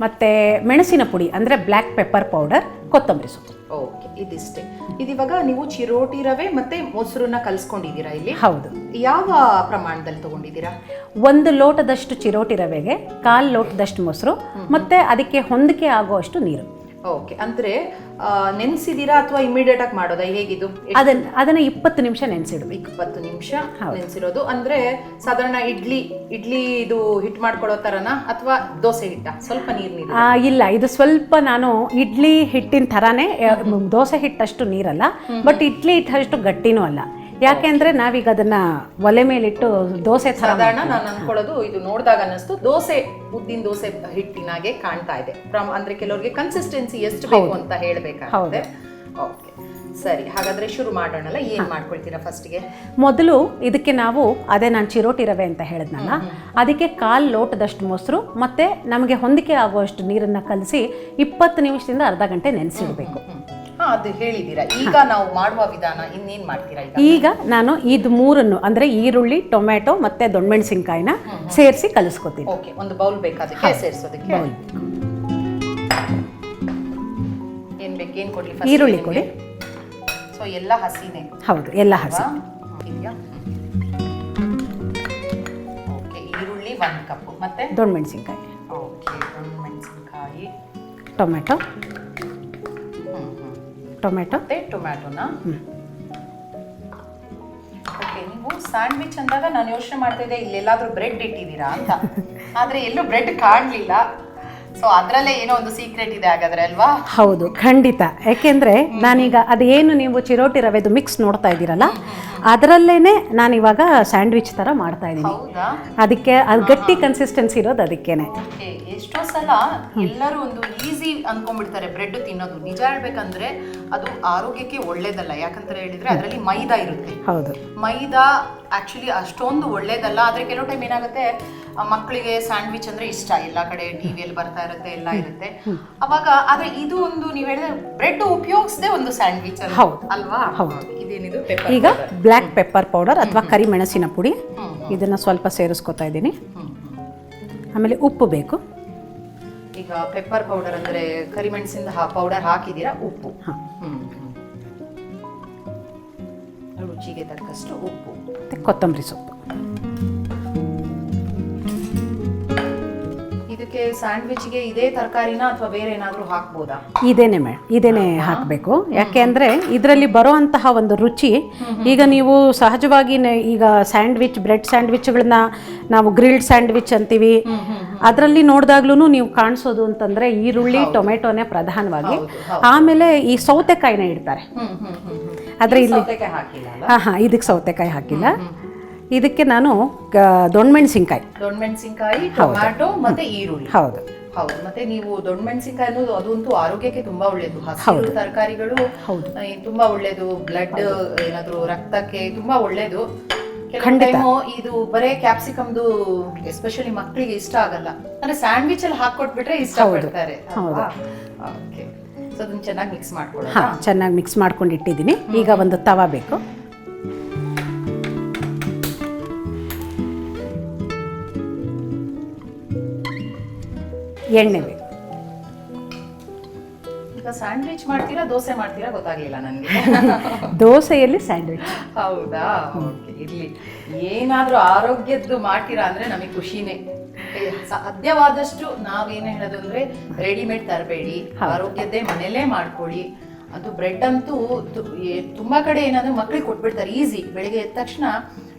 ಮತ್ತು ಮೆಣಸಿನ ಪುಡಿ ಅಂದರೆ ಬ್ಲ್ಯಾಕ್ ಪೆಪ್ಪರ್ ಪೌಡರ್ ಕೊತ್ತಂಬರಿ ಸೊಪ್ಪು. ಓಕೆ ಇದಿಷ್ಟೇ. ಇದಿವಾಗ ನೀವು ಚಿರೋಟಿ ರವೆ ಮತ್ತೆ ಮೊಸರನ್ನ ಕಲಿಸ್ಕೊಂಡಿದ್ದೀರಾ ಇಲ್ಲಿ? ಹೌದು. ಯಾವ ಪ್ರಮಾಣದಲ್ಲಿ ತಗೊಂಡಿದ್ದೀರಾ? ಒಂದು ಲೋಟದಷ್ಟು ಚಿರೋಟಿ ರವೆಗೆ ಕಾಲು ಲೋಟದಷ್ಟು ಮೊಸರು ಮತ್ತು ಅದಕ್ಕೆ ಹೊಂದಿಕೆ ಆಗುವಷ್ಟು ನೀರು. ಓಕೆ ಅಂದ್ರೆ ಆ, ನೆನ್ಸಿದೀರಾ ಅಥವಾ ಇಮಿಡಿಯೇಟ್ ಆಗಿ ಮಾಡೋದಾ? ಹೇಗಿದು? ಅದನ್ನ ಅದನ್ನ ಇಪ್ಪತ್ತು ನಿಮಿಷ ನೆನೆಸಿಡ್ಬೇಕು. ಇಪ್ಪತ್ತು ನಿಮಿಷ ನೆನ್ಸಿರೋದು. ಅಂದ್ರೆ ಸಾಧಾರಣ ಇಡ್ಲಿ ಇಡ್ಲಿ ಇದು ಹಿಟ್ ಮಾಡ್ಕೊಳ್ಳೋ ತರನಾ? ಅಥವಾ ದೋಸೆ ಹಿಟ್ಟ? ಸ್ವಲ್ಪ ನೀರ್ ಇಲ್ಲ ಇದು ಸ್ವಲ್ಪ ನಾನು ಇಡ್ಲಿ ಹಿಟ್ಟಿನ ಥರಾನೇ ದೋಸೆ ಹಿಟ್ಟಷ್ಟು ನೀರಲ್ಲ. ಬಟ್ ಇಡ್ಲಿ ಹಿಟ್ಟಷ್ಟು ಗಟ್ಟಿನೂ ಅಲ್ಲ. ಯಾಕೆಂದ್ರೆ ನಾವೀಗ ಅದನ್ನ ಒಲೆ ಮೇಲಿಟ್ಟು ದೋಸೆ ಥರ ಸಾಧಾರಣ ನಾನು ಅನ್ಕೊಳ್ಳೋದು ಇದು ನೋಡಿದಾಗ ಅನ್ನಿಸ್ತು. ದೋಸೆ ಉದ್ದಿನ ದೋಸೆ ಹಿಟ್ಟಿನಾಗೆ ಕಾಣ್ತಾ ಇದೆ. ಪ್ರಮ್- ಅಂದ್ರೆ ಕೆಲವರಿಗೆ ಕನ್ಸಿಸ್ಟೆನ್ಸಿ ಎಷ್ಟು ಬೇಕು ಅಂತ ಹೇಳ್ಬೇಕಾಗುತ್ತೆ. ಓಕೆ ಸರಿ ಹಾಗಾದ್ರೆ ಶುರು ಮಾಡೋಣಲ್ಲ? ಏನ್ ಮಾಡ್ಕೊಳ್ತೀರಾ ಫಸ್ಟ್ಗೆ ಮೊದಲು ಇದಕ್ಕೆ ನಾವು ಅದೇ ನಾನು ಚಿರೋಟಿ ರವೆ ಅಂತ ಹೇಳಿದ್ನಲ್ಲ ಅದಕ್ಕೆ ಕಾಲು ಲೋಟದಷ್ಟು ಮೊಸರು ಮತ್ತೆ ನಮಗೆ ಹೊಂದಿಕೆ ಆಗುವಷ್ಟು ನೀರನ್ನ ಕಲಸಿ ಇಪ್ಪತ್ತು ನಿಮಿಷದಿಂದ ಅರ್ಧ ಗಂಟೆ ನೆನೆಸಿಡಬೇಕು. ಅದು ಹೇಳಿದೀರ. ಈಗ ನಾವು ಮಾಡುವ ವಿಧಾನ ಇನ್ನೇನ್ ಮಾಡ್ತೀರಾ ಈಗ? ಈಗ ನಾನು ಇದು ಮೂರನ್ನು ಅಂದರೆ ಈರುಳ್ಳಿ ಟೊಮೆಟೊ ಮತ್ತು ದೊಣ್ಣಮೆಣಸಿನ್ಕಾಯಿನ ಸೇರಿಸಿ ಕಲಿಸ್ಕೊತೀನಿ. ಓಕೆ ಒಂದು ಬೌಲ್ ಬೇಕಾದಕ್ಕೆ ಸೇರಿಸೋದಕ್ಕೆ? ಏನು ಬೇಕು? ಏನ್ ಕೊಡ್ಲಿ ಈರುಳ್ಳಿ? ಕೊಡಿ. ಸೊ ಎಲ್ಲ ಹಸಿನೇ. ಹೌದು ಎಲ್ಲ ಹಸಿ. ಇದೆಯಾ ಓಕೆ ಈರುಳ್ಳಿ ಒಂದು ಕಪ್ಪು. ಮತ್ತೆ? ದೊಣ್ಣಮೆಣಸಿನ್ಕಾಯಿ ಓಕೆ ಮೆಣಸಿನಕಾಯಿ ಟೊಮೆಟೊ ಹ್ಮ್ ಹ್ಮ್ ಟೊಮೆಟೊ ಮತ್ತೆ ಟೊಮ್ಯಾಟೊನ? ಓಕೆ ನೀವು ಸ್ಯಾಂಡ್ವಿಚ್ ಅಂದಾಗ ನಾನು ಯೋಚನೆ ಮಾಡ್ತಿದ್ದೆ ಇಲ್ಲೆಲ್ಲಾದ್ರೂ ಬ್ರೆಡ್ ಇಟ್ಟಿದ್ದೀರಾ ಅಂತ. ಆದ್ರೆ ಎಲ್ಲೂ ಬ್ರೆಡ್ ಕಾಣಲಿಲ್ಲ. ಸೊ ಅದರಲ್ಲೇ ಏನೋ ಒಂದು ಸೀಕ್ರೆಟ್ ಇದೆ ಹಾಗಾದ್ರೆ ಅಲ್ವಾ? ಹೌದು ಖಂಡಿತ. ಯಾಕೆಂದರೆ ನಾನೀಗ ಅದೇನು ನೀವು ಚಿರೋಟಿ ರವೆದು ಮಿಕ್ಸ್ ನೋಡ್ತಾ ಇದ್ದೀರಲ್ಲ ಅದರಲ್ಲೇನೆ ಇವಾಗ ಸ್ಯಾಂಡ್ವಿಚ್ ಥರ ಮಾಡ್ತಾ ಇದ್ದೀನಿ. ಹೌದಾ? ಅದಕ್ಕೆ ಅದು ಗಟ್ಟಿ ಕನ್ಸಿಸ್ಟೆನ್ಸಿ ಇರೋದು ಅದಕ್ಕೇನೆ. ಎಷ್ಟೋ ಸಲ ಎಲ್ಲರೂ ಒಂದು ಈಸಿ ಅನ್ಕೊಂಡ್ಬಿಡ್ತಾರೆ ಬ್ರೆಡ್ ತಿನ್ನೋದು. ನಿಜ ಹೇಳ್ಬೇಕಂದ್ರೆ ಅದು ಆರೋಗ್ಯಕ್ಕೆ ಒಳ್ಳೇದಲ್ಲ. ಯಾಕಂತ ಹೇಳಿದ್ರೆ ಅದರಲ್ಲಿ ಮೈದಾ ಇರುತ್ತೆ. ಹೌದು. ಮೈದಾ ಆಕ್ಚುಲಿ ಅಷ್ಟೊಂದು ಒಳ್ಳೇದಲ್ಲ. ಆದ್ರೆ ಕೆಲವು ಟೈಮ್ ಏನಾಗುತ್ತೆ ಮಕ್ಕಳಿಗೆ ಸ್ಯಾಂಡ್ವಿಚ್ ಅಂದ್ರೆ ಇಷ್ಟ. ಎಲ್ಲ ಕಡೆ ಟಿವಿಯಲ್ಲಿ ಬರ್ತಾ ಇರುತ್ತೆ ಎಲ್ಲ ಇರುತ್ತೆ. ಅವಾಗ ಆದ್ರೆ ಇದು ಒಂದು ನೀವು ಹೇಳಿದ್ರೆ ಬ್ರೆಡ್ ಉಪಯೋಗಿಸದೆ ಒಂದು ಸ್ಯಾಂಡ್ವಿಚ್ ಹೌದು. ಅಲ್ವಾ? ಇದೇನಿದು ಈಗ. ಬ್ಲ್ಯಾಕ್ ಪೆಪ್ಪರ್ ಪೌಡರ್ ಅಥವಾ ಕರಿಮೆಣಸಿನ ಪುಡಿ. ಇದನ್ನು ಸ್ವಲ್ಪ ಸೇರಿಸ್ಕೊತಾ ಇದ್ದೀನಿ. ಆಮೇಲೆ ಉಪ್ಪು ಬೇಕು. ಈಗ ಪೆಪ್ಪರ್ ಪೌಡರ್ ಅಂದರೆ ಕರಿಮೆಣಸಿನ ಪೌಡರ್ ಹಾಕಿದ್ದೀರಾ? ಉಪ್ಪು. ರುಚಿಗೆ ತಕ್ಕಷ್ಟು ಉಪ್ಪು. ಮತ್ತು ಕೊತ್ತಂಬರಿ ಸೊಪ್ಪು. ಇದಕ್ಕೆ ಸ್ಯಾಂಡ್ವಿಚ್ಗೆ ಇದೇ ತರಕಾರಿನ ಅಥವಾ ಬೇರೆ ಏನಾದರೂ ಹಾಕ್ಬೋದಾ? ಇದೇನೆ ಮೇಡಮ್ ಇದೇನೆ ಹಾಕಬೇಕು. ಯಾಕೆ ಅಂದರೆ ಇದರಲ್ಲಿ ಬರುವಂತಹ ಒಂದು ರುಚಿ ಈಗ ನೀವು ಸಹಜವಾಗಿ ನೆ- ಈಗ ಸ್ಯಾಂಡ್ವಿಚ್ ಬ್ರೆಡ್ ಸ್ಯಾಂಡ್ವಿಚ್ಗಳನ್ನ ನಾವು ಗ್ರಿಲ್ಡ್ ಸ್ಯಾಂಡ್ವಿಚ್ ಅಂತೀವಿ. ಅದರಲ್ಲಿ ನೋಡಿದಾಗ್ಲೂ ನೀವು ಕಾಣಿಸೋದು ಅಂತಂದರೆ ಈರುಳ್ಳಿ ಟೊಮೆಟೊನೇ ಪ್ರಧಾನವಾಗಿ. ಆಮೇಲೆ ಈ ಸೌತೆಕಾಯಿನ ಇಡ್ತಾರೆ. ಹ್ಮ್ ಹ್ಮ್ ಹ್ಮ್ ಹ್ಮ್. ಆದರೆ ಇಲ್ಲಿ ಸೌತೆಕಾಯಿ ಹಾಕಿಲ್ಲ ಅಲ್ಲ ಹಾಂ ಹಾಂ ಇದಕ್ಕೆ ಸೌತೆಕಾಯಿ ಹಾಕಿಲ್ಲ. ಇದಕ್ಕೆ ನಾನು ದೊಣ್ಣಮೆಣಸಿನ್ಕಾಯಿ ದೊಣ್ಣಮೆಣಸಿನಕಾಯಿ ಟೊಮ್ಯಾಟೊ ಮತ್ತೆ ಈರುಳ್ಳಿ. ಹೌದು. ಹೌದು. ಮತ್ತೆ ನೀವು ದೊಣ್ಣಮೆಣಸಿನಕಾಯಿ ಅನ್ನೋದು ಅದಂತೂ ಆರೋಗ್ಯಕ್ಕೆ ತುಂಬಾ ಒಳ್ಳೇದು. ಹಸಿರು ತರಕಾರಿಗಳು ಹೌದು. ತುಂಬಾ ಒಳ್ಳೇದು. ಬ್ಲಡ್ ಏನಾದ್ರು ರಕ್ತಕ್ಕೆ ತುಂಬಾ ಒಳ್ಳೇದು. ಟೈಮು ಇದು ಬರೇ ಕ್ಯಾಪ್ಸಿಕಮ್ದು ಎಸ್ಪೆಷಲಿ ಮಕ್ಕಳಿಗೆ ಇಷ್ಟ ಆಗಲ್ಲ. ಅಂದ್ರೆ ಸ್ಯಾಂಡ್ವಿಚ್ ಅಲ್ಲಿ ಹಾಕೊಟ್ಬಿಟ್ರೆ ಇಷ್ಟ ಪಡ್ತಾರೆ ಓಕೆ ಸೊ ಅದನ್ನ ಚೆನ್ನಾಗಿ ಮಿಕ್ಸ್ ಮಾಡ್ಕೊಳ್ಳೋಣ. ಹಾಂ ಚೆನ್ನಾಗಿ ಮಿಕ್ಸ್ ಮಾಡ್ಕೊಂಡು ಇಟ್ಟಿದ್ದೀನಿ ಈಗ ಒಂದು ತವಾ ಬೇಕು. ಎಣ್ಣೆ ಬೇಕು. ಈಗ ಸ್ಯಾಂಡ್ವಿಚ್ ಮಾಡ್ತೀರಾ ದೋಸೆ ಮಾಡ್ತೀರಾ ಗೊತ್ತಾಗ್ಲಿಲ್ಲ ನನಗೆ. ದೋಸೆಯಲ್ಲಿ ಸ್ಯಾಂಡ್ವಿಚ್. ಹೌದಾ? ಓಕೆ ಇರ್ಲಿ. ಏನಾದ್ರೂ ಆರೋಗ್ಯದ್ದು ಮಾಡ್ತೀರಾ ಅಂದ್ರೆ ನಮಗೆ ಖುಷಿನೇ. ಸಾಧ್ಯವಾದಷ್ಟು ನಾವೇನ್ ಹೇಳೋದು ಅಂದ್ರೆ ರೆಡಿಮೇಡ್ ತರಬೇಡಿ ಆರೋಗ್ಯದ್ದೇ ಮನೆಯಲ್ಲೇ ಮಾಡ್ಕೊಳ್ಳಿ. ಅದು ಬ್ರೆಡ್ ಅಂತೂ ತುಂಬಾ ಕಡೆ ಏನಾದ್ರು ಮಕ್ಳಿಗೆ ಕೊಟ್ಬಿಡ್ತಾರೆ ಈಸಿ. ಬೆಳಿಗ್ಗೆ ಎದ್ದ ತಕ್ಷಣ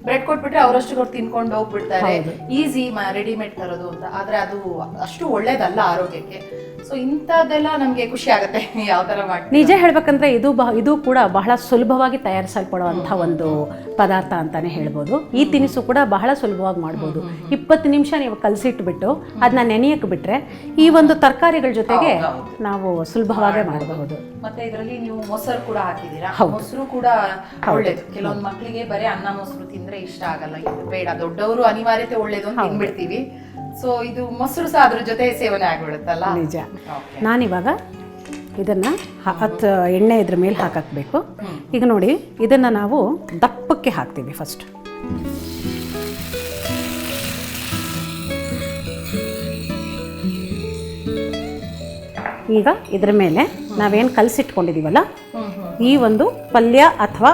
ಬ್ರೆಡ್ ಕೊಟ್ಬಿಟ್ರೆ ಅವರಷ್ಟು ಕೊಟ್ಟು ತಿನ್ಕೊಂಡು ಹೋಗ್ಬಿಡ್ತಾರೆ. ಈಸಿ ರೆಡಿಮೇಡ್ ತರೋದು ಅಂತ. ಆದ್ರೆ ಅದು ಅಷ್ಟು ಒಳ್ಳೇದಲ್ಲ ಆರೋಗ್ಯಕ್ಕೆ. ಸೊ ಇಂಥದ್ದೆಲ್ಲ ನಮಗೆ ಖುಷಿ ಆಗುತ್ತೆ ಯಾವ ಥರ ಮಾಡಿ ನಿಜ ಹೇಳ್ಬೇಕಂದ್ರೆ ಇದು ಬಹ ಇದು ಕೂಡ ಬಹಳ ಸುಲಭವಾಗಿ ತಯಾರಿಸಲ್ಪಡುವಂಥ ಒಂದು ಪದಾರ್ಥ ಅಂತಾನೆ ಹೇಳ್ಬೋದು. ಈ ತಿನಿಸು ಕೂಡ ಬಹಳ ಸುಲಭವಾಗಿ ಮಾಡ್ಬೋದು. ಇಪ್ಪತ್ತು ನಿಮಿಷ ನೀವು ಕಲಸಿಟ್ಬಿಟ್ಟು ಅದನ್ನ ನೆನೆಯಕ್ಕೆ ಬಿಟ್ರೆ ಈ ಒಂದು ತರಕಾರಿಗಳ ಜೊತೆಗೆ ನಾವು ಸುಲಭವಾಗೇ ಮಾಡಬಹುದು. ಮತ್ತೆ ಇದರಲ್ಲಿ ನೀವು ಮೊಸರು ಕೂಡ ಹಾಕಿದೀರಾ ಮೊಸರು ಕೂಡ ಒಳ್ಳೇದು. ಕೆಲವೊಂದು ಮಕ್ಕಳಿಗೆ ಬರೀ ಅನ್ನ ಮೊಸರು ತಿಂದ್ರೆ ಇಷ್ಟ ಆಗಲ್ಲ. ಇದು ಬೇಡ. ದೊಡ್ಡವರು ಅನಿವಾರ್ಯತೆ ಒಳ್ಳೇದು ಅಂತ ತಿನ್ಬಿಡ್ತೀವಿ. ಸೊ ಇದು ಮೊಸರು ಸಹ ಅದ್ರ ಜೊತೆ ಸೇವನೆ ಆಗಿಬಿಡುತ್ತಲ್ಲ? ನಿಜ. ನಾನಿವಾಗ ಇದನ್ನು ಹತ್ತು ಎಣ್ಣೆ ಇದ್ರ ಮೇಲೆ ಹಾಕಬೇಕು ಈಗ ನೋಡಿ ಇದನ್ನು ನಾವು ದಪ್ಪಕ್ಕೆ ಹಾಕ್ತೀವಿ ಫಸ್ಟ್ ಈಗ ಇದ್ರ ಮೇಲೆ ನಾವೇನು ಕಲಸಿಟ್ಕೊಂಡಿದ್ದೀವಲ್ಲ ಈ ಒಂದು ಪಲ್ಯ ಅಥವಾ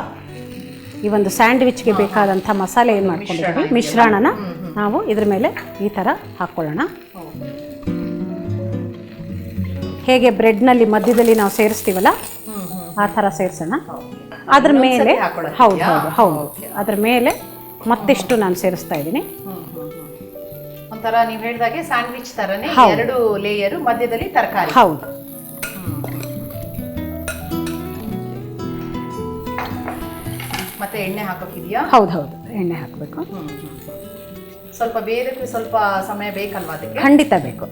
ಈ ಒಂದು ಸ್ಯಾಂಡ್ವಿಚ್ಗೆ ಬೇಕಾದಂಥ ಮಸಾಲೆ ಏನು ಮಾಡ್ಕೊಂಡಿದ್ದೀವಿ? ಮಿಶ್ರಣನ ನಾವು ಇದ್ರ ಮೇಲೆ ಈ ಥರ ಹಾಕ್ಕೊಳ್ಳೋಣ ಹೇಗೆ ಬ್ರೆಡ್ನಲ್ಲಿ ಮಧ್ಯದಲ್ಲಿ ನಾವು ಸೇರಿಸ್ತೀವಲ್ಲ ಆ ಥರ ಸೇರಿಸೋಣ. ಅದ್ರ ಮೇಲೆ ಹೌದು ಹೌದು ಹೌದು. ಅದ್ರ ಮೇಲೆ ಮತ್ತಿಷ್ಟು ನಾನು ಸೇರಿಸ್ತಾ ಇದ್ದೀನಿ. ಒಂಥರ ನೀವು ಹೇಳಿದಾಗೆ ಸ್ಯಾಂಡ್ವಿಚ್ ತರನೇ ಎರಡು ಲೇಯರು ಮಧ್ಯದಲ್ಲಿ ತರಕಾರಿ. ಹೌದು. ಮತ್ತೆ ಎಣ್ಣೆ ಹಾಕೋಕಿದ್ಯಾ? ಹೌದು ಹೌದು ಎಣ್ಣೆ ಹಾಕಬೇಕು. ಸ್ವಲ್ಪ ಬೇರೆಕ್ಕೆ ಸ್ವಲ್ಪ ಸಮಯ ಬೇಕಲ್ವಾ ಅದಕ್ಕೆ? ಖಂಡಿತ ಬೇಕು.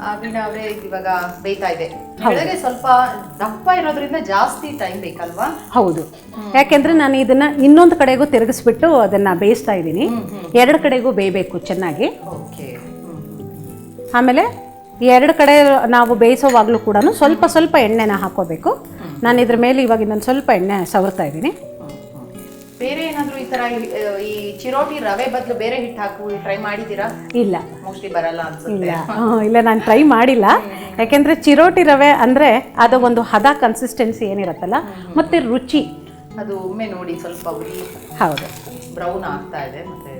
ಆ, ವೀಣಾ ಅವರೇ ಇವಾಗ ಬೇಯ್ತಾ ಇದೆ. ಬೆಳಗ್ಗೆ ಸ್ವಲ್ಪ ದಪ್ಪ ಇರೋದ್ರಿಂದ ಜಾಸ್ತಿ ಟೈಮ್ ಬೇಕಲ್ವಾ? ಹೌದು. ಯಾಕೆಂದ್ರೆ ನಾನು ಇದನ್ನ ಇನ್ನೊಂದು ಕಡೆಗೂ ತಿರುಗಿಸ್ಬಿಟ್ಟು ಅದನ್ನ ಬೇಯಿಸ್ತಾ ಇದ್ದೀನಿ. ಎರಡು ಕಡೆಗೂ ಬೇಯಬೇಕು ಚೆನ್ನಾಗಿ. ಓಕೆ. ಆಮೇಲೆ ಎರಡು ಕಡೆ ನಾವು ಬೇಯಿಸೋವಾಗಲೂ ಕೂಡ ಸ್ವಲ್ಪ ಸ್ವಲ್ಪ ಎಣ್ಣೆನ ಹಾಕೋಬೇಕು. ನಾನು ಇದ್ರ ಮೇಲೆ ಇವಾಗ ಇನ್ನೊಂದು ಸ್ವಲ್ಪ ಎಣ್ಣೆ ಸವರ್ತಾ ಇದ್ದೀನಿ. ಬೇರೆ ಏನಾದ್ರೂ ಈ ತರ ಈ- ಚಿರೋಟಿ ರವೆ ಬದಲು ಬೇರೆ ಹಿಟ್ಟು ಹಾಕು ಟ್ರೈ ಮಾಡಿದ್ದೀರಾ? ಇಲ್ಲ. ಮೋಸ್ಟ್ಲಿ ಬರಲ್ಲ ಅನ್ಸುತ್ತೆ. ಇಲ್ಲ. ಹ್ಮ್, ಇಲ್ಲ ನಾನು ಟ್ರೈ ಮಾಡಿಲ್ಲ. ಯಾಕೆಂದ್ರೆ ಚಿರೋಟಿ ರವೆ ಅಂದ್ರೆ ಅದು ಒಂದು ಹದ ಕನ್ಸಿಸ್ಟೆನ್ಸಿ ಏನಿರತ್ತಲ್ಲ ಮತ್ತೆ ರುಚಿ. ಅದು ಒಮ್ಮೆ ನೋಡಿ ಸ್ವಲ್ಪ ಹೌದು. ಬ್ರೌನ್ ಆಗ್ತಾ ಇದೆ ಮತ್ತೆ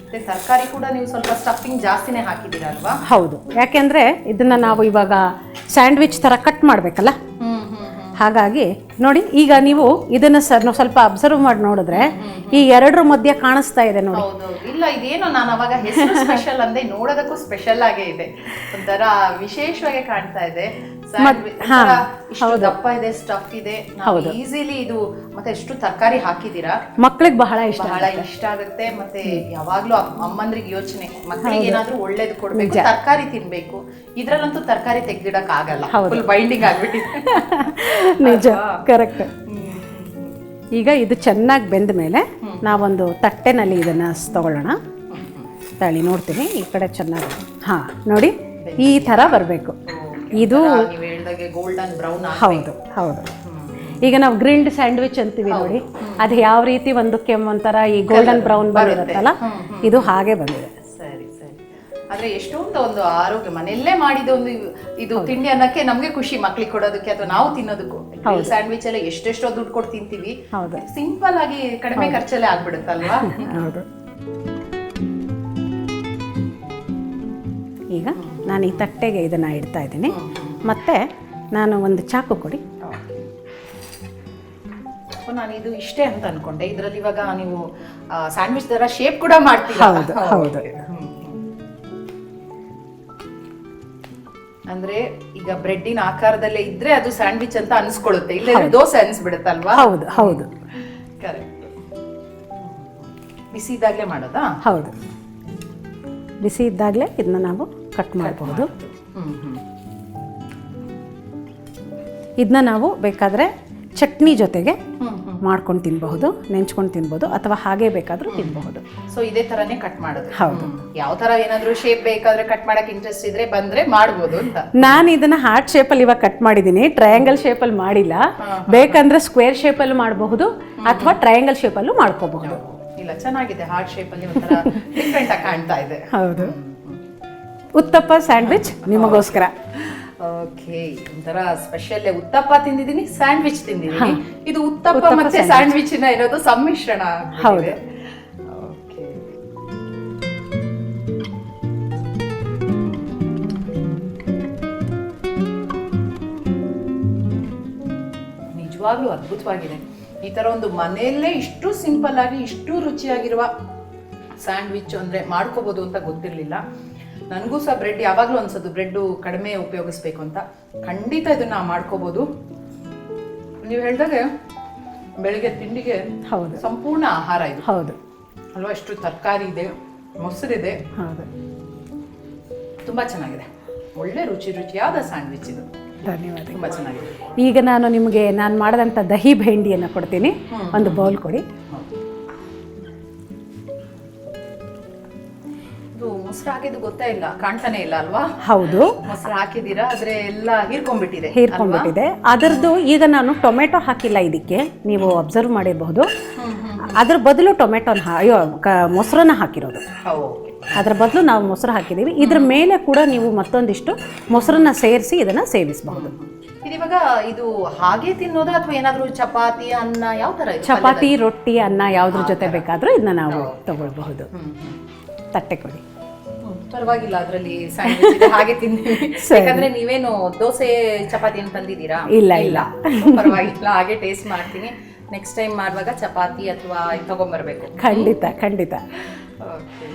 ಮತ್ತೆ ತರಕಾರಿ ಕೂಡ ನೀವು ಸ್ವಲ್ಪ ಸ್ಟಫಿಂಗ್ ಜಾಸ್ತಿನೇ ಹಾಕಿದ್ದೀರಾ ಅಲ್ವಾ ಹೌದು. ಯಾಕೆಂದ್ರೆ ಇದನ್ನ ನಾವು ಇವಾಗ ಸ್ಯಾಂಡ್ವಿಚ್ ತರ ಕಟ್ ಮಾಡಬೇಕಲ್ಲ? ಹ್ಮ್. ಹಾಗಾಗಿ ನೋಡಿ ಈಗ ನೀವು ಇದನ್ನ ಸರ್ ನಾವು ಸ್ವಲ್ಪ ಅಬ್ಸರ್ವ್ ಮಾಡಿ ನೋಡಿದ್ರೆ ಈ ಎರಡರ ಮಧ್ಯೆ ಕಾಣಿಸ್ತಾ ಇದೆ ನೋಡಿ. ಇಲ್ಲ ಇದೇನೋ ನಾನು ಅವಾಗ ಹೆಸರು ಸ್ಪೆಷಲ್ ಅಂದೆ ನೋಡೋದಕ್ಕೂ ಸ್ಪೆಷಲ್ ಆಗೇ ಇದೆ. ಒಂಥರ ವಿಶೇಷವಾಗಿ ಕಾಣ್ತಾ ಇದೆ. ಹಾ, ದಪ್ಪ ಇದೆ ಸ್ಟಫ್ ಇದೆ. ಈಸಿಲಿ ಇದು ಮತ್ತೆ ಎಷ್ಟು ತರಕಾರಿ ಹಾಕಿದೀರಾ? ಮಕ್ಕಳಿಗೆ ಬಹಳ ಇಷ್ಟ ಬಹಳ ಇಷ್ಟ ಆಗುತ್ತೆ. ಮತ್ತೆ ಯಾವಾಗ್ಲೂ ಅಮ್- ಅಮ್ಮಂದ್ರಿಗೆ ಯೋಚನೆ ಮಕ್ಕಳಿಗೆ ಏನಾದ್ರೂ ಒಳ್ಳೇದು ಕೊಡ್ಬೇಕು ತರಕಾರಿ ತಿನ್ಬೇಕು. ಇದ್ರಲ್ಲಂತೂ ತರಕಾರಿ ತೆಗ್ದಿಡಕ್ ಆಗಲ್ಲ. ಫುಲ್ ಬೈಂಡಿಂಗ್ ಆಗ್ಬಿಟ್ಟಿದೆ. ನಿಜ. ಕರೆಕ್ಟ್ ಈಗ ಇದು ಚೆನ್ನಾಗಿ ಬೆಂದ ಮೇಲೆ ನಾವೊಂದು ತಟ್ಟೆನಲ್ಲಿ ಇದನ್ನ ತಗೊಳ್ಳೋಣ. ತಳಿ ನೋಡ್ತೀನಿ ಈ ಕಡೆ ಚೆನ್ನಾಗಿ ಹಾ ನೋಡಿ ಈ ಥರ ಬರಬೇಕು. ಇದು ಗೋಲ್ಡನ್ ಬ್ರೌನ್ ಹೌದು ಹೌದು. ಈಗ ನಾವು ಗ್ರಿಲ್ಡ್ ಸ್ಯಾಂಡ್ವಿಚ್ ಅಂತೀವಿ ನೋಡಿ. ಅದು ಯಾವ ರೀತಿ ಒಂದು ಕೆಮ್ಮ ಒಂಥರ ಈ ಗೋಲ್ಡನ್ ಬ್ರೌನ್ ಬಂದಿರುತ್ತಲ್ಲ ಇದು ಹಾಗೆ ಬಂದಿದೆ. ಸರಿ ಸರಿ. ಆದ್ರೆ ಎಷ್ಟೊಂದು ಒಂದು ಆರೋಗ್ಯ ಮನೆಯಲ್ಲೇ ಮಾಡಿದ ಒಂದು ಇದು ತಿಂಡಿ ಅನ್ನಕ್ಕೆ ನಮ್ಗೆ ಖುಷಿ ಮಕ್ಳಿಗೆ ಕೊಡೋದಕ್ಕೆ ಅಥವಾ ನಾವು ತಿನ್ನೋದಕ್ಕೂ. ಸ್ಯಾಂಡ್ವಿಚ್ ಎಲ್ಲ ಎಷ್ಟೆಷ್ಟೋ ದುಡ್ಡು ಕೊಟ್ಟು ತಿಂತೀವಿ. ಸಿಂಪಲ್ ಆಗಿ ಕಡಿಮೆ ಖರ್ಚಲ್ಲೇ ಆಗ್ಬಿಡುತ್ತಲ್ವಾ? ಈಗ? ನಾನು ಈ ತಟ್ಟೆಗೆ ಇದನ್ನು ಇಡ್ತಾ ಇದ್ದೀನಿ. ಮತ್ತೆ ನಾನು ಒಂದು ಚಾಕು ಕೊಡಿ. ನಾನು ಇದು ಇಷ್ಟೇ ಅಂತ ಅನ್ಕೊಂಡೆ. ಇದರಲ್ಲಿ ಇವಾಗ ನೀವು ಸ್ಯಾಂಡ್ವಿಚ್ ತರ ಶೇಪ್ ಕೂಡ ಮಾಡ್ತೀವಿ ಹೌದು, ಹೌದು. ಅಂದ್ರೆ ಈಗ ಬ್ರೆಡ್ಡಿನ ಆಕಾರದಲ್ಲೇ ಇದ್ರೆ ಅದು ಸ್ಯಾಂಡ್ವಿಚ್ ಅಂತ ಅನ್ಸ್ಕೊಳ್ಳುತ್ತೆ. ಇಲ್ಲ ದೋಸೆ ಅನ್ಸ್ಬಿಡುತ್ತಲ್ವಾ? ಹೌದು ಹೌದು. ಕರೆಕ್ಟ್ ಬಿಸಿ ಇದ್ದಾಗಲೇ ಮಾಡೋದಾ? ಹೌದು. ಬಿಸಿ ಇದ್ದಾಗಲೇ ಇದನ್ನ ನಾವು ಕಟ್ ಮಾಡಬಹುದು. ಇದನ್ನ ನಾವು ಬೇಕಾದರೆ ಚಟ್ನಿ ಜೊತೆಗೆ ಮಾಡ್ಕೊಂಡು ತಿನ್ನಬಹುದು ನೆಂಚ್ಕೊಂಡು ತಿನ್ಬಹುದು ಅಥವಾ ಹಾಗೆ ಬೇಕಾದರೂ ತಿನ್ಬಹುದು. ಸೊ ಇದೇ ತರನೇ ಕಟ್ ಮಾಡೋದು. ಹೌದು. ಯಾವ ತರ ಏನಾದರೂ ಶೇಪ್ ಬೇಕಾದ್ರೆ ಕಟ್ ಮಾಡಕ್ಕೆ ಇಂಟ್ರೆಸ್ಟ್ ಇದ್ರೆ ಬಂದ್ರೆ ಮಾಡ್ಬೋದು ಅಂತ. ನಾನು ಇದನ್ನ ಹಾರ್ಟ್ ಶೇಪಲ್ಲಿ ಇವಾಗ ಕಟ್ ಮಾಡಿದ್ದೀನಿ ಟ್ರಯಾಂಗಲ್ ಶೇಪಲ್ಲಿ ಮಾಡಿಲ್ಲ. ಬೇಕಂದ್ರೆ ಸ್ಕ್ವೇರ್ ಶೇಪಲ್ಲಿ ಮಾಡಬಹುದು ಅಥವಾ ಟ್ರಯಾಂಗಲ್ ಶೇಪಲ್ಲೂ ಮಾಡ್ಕೋಬಹುದು. ಇಲ್ಲ ಚೆನ್ನಾಗಿದೆ. ಹಾರ್ಟ್ ಶೇಪ್ ಅಲ್ಲಿ ಒಂಥರ ಡಿಫ್ರೆಂಟ್ ಆಗಿ ಕಾಣ್ತಾ ಇದೆ. ಹೌದು. ಉತ್ತಪ್ಪ ಸ್ಯಾಂಡ್ವಿಚ್ ನಿಮಗೋಸ್ಕರ. ಓಕೆ ಒಂಥರ ಸ್ಪೆಷಲ್ ಉತ್ತಪ್ಪ ತಿಂದಿದ್ದೀನಿ ಸ್ಯಾಂಡ್ವಿಚ್ ತಿಂದಿದ್ದೀನಿ. ಇದು ಉತ್ತಪ್ಪ ಮತ್ತೆ ಸ್ಯಾಂಡ್ವಿಚ್. ಇರೋದು ಸಮ್ಮಿಶ್ರಣ ಹೌದು. ನಿಜವಾಗ್ಲೂ ಅದ್ಭುತವಾಗಿದೆ. ಈ ತರ ಒಂದು ಮನೆಯಲ್ಲೇ ಇಷ್ಟು ಸಿಂಪಲ್ ಆಗಿ ಇಷ್ಟು ರುಚಿಯಾಗಿರುವ ಸ್ಯಾಂಡ್ವಿಚ್ ಅಂದ್ರೆ ಮಾಡ್ಕೋಬಹುದು ಅಂತ ಗೊತ್ತಿರಲಿಲ್ಲ. ನನಗೂ ಸಹ ಬ್ರೆಡ್ ಯಾವಾಗಲೂ ಅನ್ಸೋದು ಬ್ರೆಡ್ ಕಡಿಮೆ ಉಪಯೋಗಿಸ್ಬೇಕು ಅಂತ. ಖಂಡಿತ ಇದನ್ನ ಮಾಡ್ಕೋಬೋದು. ನೀವು ಹೇಳಿದಾಗೆ ಬೆಳಿಗ್ಗೆ ತಿಂಡಿಗೆ ಹೌದು. ಸಂಪೂರ್ಣ ಆಹಾರ ಇದು. ಹೌದು. ಅಲ್ವಾ ಎಷ್ಟು ತರಕಾರಿ ಇದೆ ಮೊಸರಿದೆ. ಹೌದು. ತುಂಬಾ ಚೆನ್ನಾಗಿದೆ. ಒಳ್ಳೆ ರುಚಿ ರುಚಿಯಾದ ಸ್ಯಾಂಡ್ವಿಚ್ ಇದು. ಧನ್ಯವಾದ ತುಂಬ ಚೆನ್ನಾಗಿದೆ. ಈಗ ನಾನು ನಿಮಗೆ ನಾನು ಮಾಡಿದಂಥ ದಹಿ ಭೇಂಡಿಯನ್ನು ಕೊಡ್ತೀನಿ. ಒಂದು ಬೌಲ್ ಕೊಡಿ. ಮೊಸರು ಹಾಕಿದ್ದು ಗೊತ್ತೇ ಇಲ್ಲ ಕಾಣ್ತಾನೆ ಇಲ್ಲ ಅಲ್ವಾ? ಹೌದು. ಮೊಸರು ಹಾಕಿದೀರಾ ಆದ್ರೆ ಎಲ್ಲ ಹೀರ್ಕೊಂಡ್ಬಿಟ್ಟಿದೆ ಹೀರ್ಕೊಂಡ್ಬಿಟ್ಟಿದೆ. ಅದರದ್ದು ಈಗ ನಾನು ಟೊಮೆಟೊ ಹಾಕಿಲ್ಲ ಇದಕ್ಕೆ. ನೀವು ಅಬ್ಸರ್ವ್ ಮಾಡಿರಬಹುದು. ಅದ್ರ ಬದಲು ಟೊಮೆಟೊನ ಅಯ್ಯೋ ಮೊಸರನ್ನ ಹಾಕಿರೋದು. ಅದ್ರ ಅದರ ಬದಲು ನಾವು ಮೊಸರು ಹಾಕಿದ್ದೀವಿ. ಇದ್ರ ಮೇಲೆ ಕೂಡ ನೀವು ಮತ್ತೊಂದಿಷ್ಟು ಮೊಸರನ್ನ ಸೇರಿಸಿ ಇದನ್ನು ಸೇವಿಸಬಹುದು. ಇವಾಗ ಇದು ಹಾಗೆ ತಿನ್ನೋದು ಅಥವಾ ಏನಾದರೂ ಚಪಾತಿ ಅನ್ನ ಯಾವ ತರ ಚಪಾತಿ ರೊಟ್ಟಿ ಅನ್ನ ಯಾವುದ್ರ ಜೊತೆ ಬೇಕಾದರೂ ಇದನ್ನ ನಾವು ತಗೊಳ್ಬಹುದು. ತಟ್ಟೆ ಕೊಡಿ. ಪರವಾಗಿಲ್ಲ ಅದರಲ್ಲಿ ಹಾಗೆ ತಿಂತೀವಿ ಯಾಕಂದ್ರೆ ನೀವೇನು ದೋಸೆ ಚಪಾತಿ ಏನು ತಂದಿದ್ದೀರಾ ಇಲ್ಲ, ಇಲ್ಲ. ಪರವಾಗಿಲ್ಲ ಹಾಗೆ ಟೇಸ್ಟ್ ಮಾಡ್ತೀನಿ. ನೆಕ್ಸ್ಟ್ ಟೈಮ್ ಮಾಡುವಾಗ ಚಪಾತಿ ಅಥವಾ ಇದ್ ತಗೊಂಬರ್ಬೇಕು. ಖಂಡಿತ ಖಂಡಿತ. Okay.